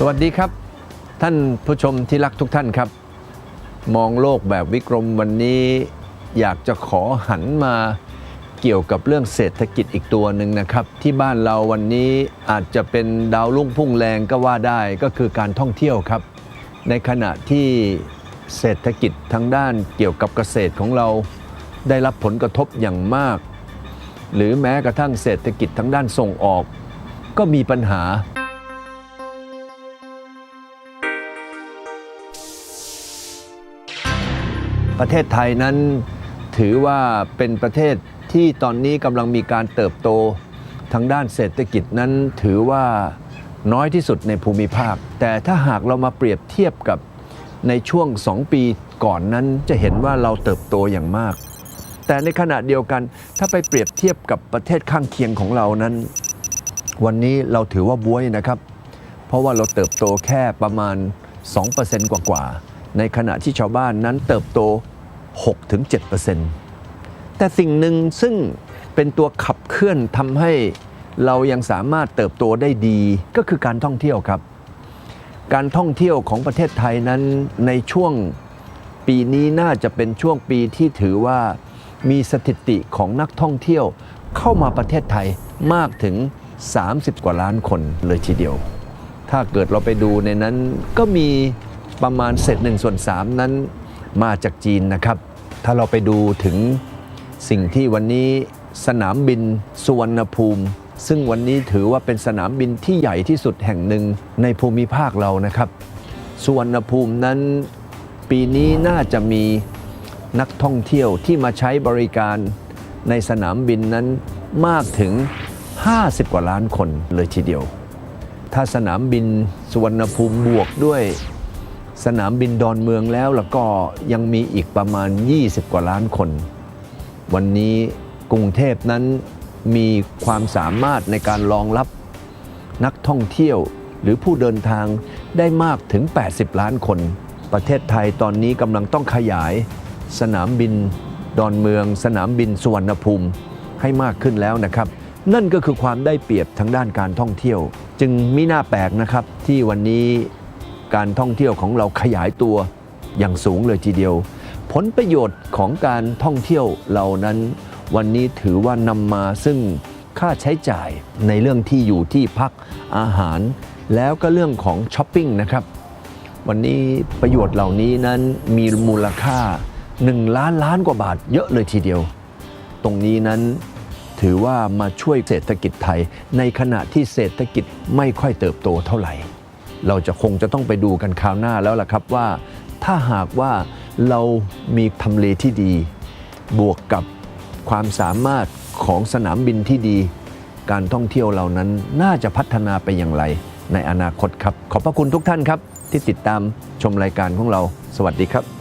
สวัสดีครับ ท่านผู้ชมที่รักทุกท่านครับ มองโลกแบบวิกรมวันนี้อยากจะขอหันมาเกี่ยวกับเรื่องเศรษฐกิจอีกตัวหนึ่งนะครับ ที่บ้านเราวันนี้อาจจะเป็นดาวรุ่งพุ่งแรงก็ว่าได้ก็คือการท่องเที่ยวครับ ในขณะที่เศรษฐกิจทางด้านเกี่ยวกับเกษตรของเราได้รับผลกระทบอย่างมาก หรือแม้กระทั่งเศรษฐกิจทางด้านส่งออก ก็มีปัญหา ประเทศไทยนั้นถือว่าเป็นประเทศที่ตอนนี้กำลังมีการเติบโตทางด้านเศรษฐกิจนั้นถือว่าน้อยที่สุดในภูมิภาค แต่ถ้าหากเรามาเปรียบเทียบกับในช่วง 2 ปีก่อนนั้นจะเห็นว่าเราเติบโตอย่างมาก แต่ในขณะเดียวกันถ้าไปเปรียบเทียบกับประเทศข้างเคียงของเรานั้น วันนี้เราถือว่าบวยนะครับ เพราะว่าเราเติบโตแค่ประมาณ 2%กว่ากว่าๆในขณะที่ชาวบ้านนั้นเติบโต 6-7%แต่สิ่งหนึ่งซึ่งเป็นตัวขับเคลื่อนทำให้เรายังสามารถเติบโตได้ดีก็คือการท่องเที่ยวครับ การท่องเที่ยวของประเทศไทยนั้นในช่วงปีนี้น่าจะเป็นช่วงปีที่ถือว่ามีสถิติของนักท่องเที่ยวเข้ามาประเทศไทยมากถึง 30 กว่าล้านคนเลยทีเดียว ถ้าเกิดเราไปดูในนั้นก็มีประมาณเศษหนึ่งส่วนสามนั้น มาจากจีนนะครับ ถ้าเราไปดูถึงสิ่งที่วันนี้สนามบินสุวรรณภูมิ ซึ่งวันนี้ถือว่าเป็นสนามบินที่ใหญ่ที่สุดแห่งหนึ่งในภูมิภาคเรานะครับ สุวรรณภูมินั้นปีนี้น่าจะมีนักท่องเที่ยวที่มาใช้บริการในสนามบินนั้นมากถึง 50 กว่าล้านคนเลยทีเดียว ถ้าสนามบินสุวรรณภูมิบวกด้วย สนามบินดอนเมืองแล้วแล้วก็ยังมีอีกประมาณ 20 กว่าล้านคน วันนี้กรุงเทพนั้นมีความสามารถในการรองรับนักท่องเที่ยวหรือผู้เดินทางได้มากถึง 80 ล้านคน ประเทศไทยตอนนี้กำลังต้องขยายสนามบินดอนเมือง สนามบินสุวรรณภูมิให้มากขึ้นแล้วนะครับ นั่นก็คือความได้เปรียบทางด้านการท่องเที่ยว จึงมิน่าแปลกนะครับที่วันนี้ การท่องเที่ยวของเราขยายตัวอย่างสูงเลยทีเดียว ผลประโยชน์ของการท่องเที่ยวเหล่านั้น วันนี้ถือว่านำมาซึ่งค่าใช้จ่ายในเรื่องที่อยู่ที่พักอาหาร แล้วก็เรื่องของช้อปปิ้งนะครับ วันนี้ประโยชน์เหล่านี้นั้นมีมูลค่า 1 ล้านล้านกว่าบาทเยอะเลยทีเดียว ตรงนี้นั้นถือว่ามาช่วยเศรษฐกิจไทย ในขณะที่เศรษฐกิจไม่ค่อยเติบโตเท่าไหร่ เราจะคงจะต้องไปดูกันคราวหน้าแล้วล่ะครับว่าถ้าหากว่าเรามีทำเลที่ดี บวกกับความสามารถของสนามบินที่ดี การท่องเที่ยวเหล่านั้นน่าจะพัฒนาไปอย่างไร ในอนาคตครับ ขอบพระคุณทุกท่านครับ ที่ติดตามชมรายการของเรา สวัสดีครับ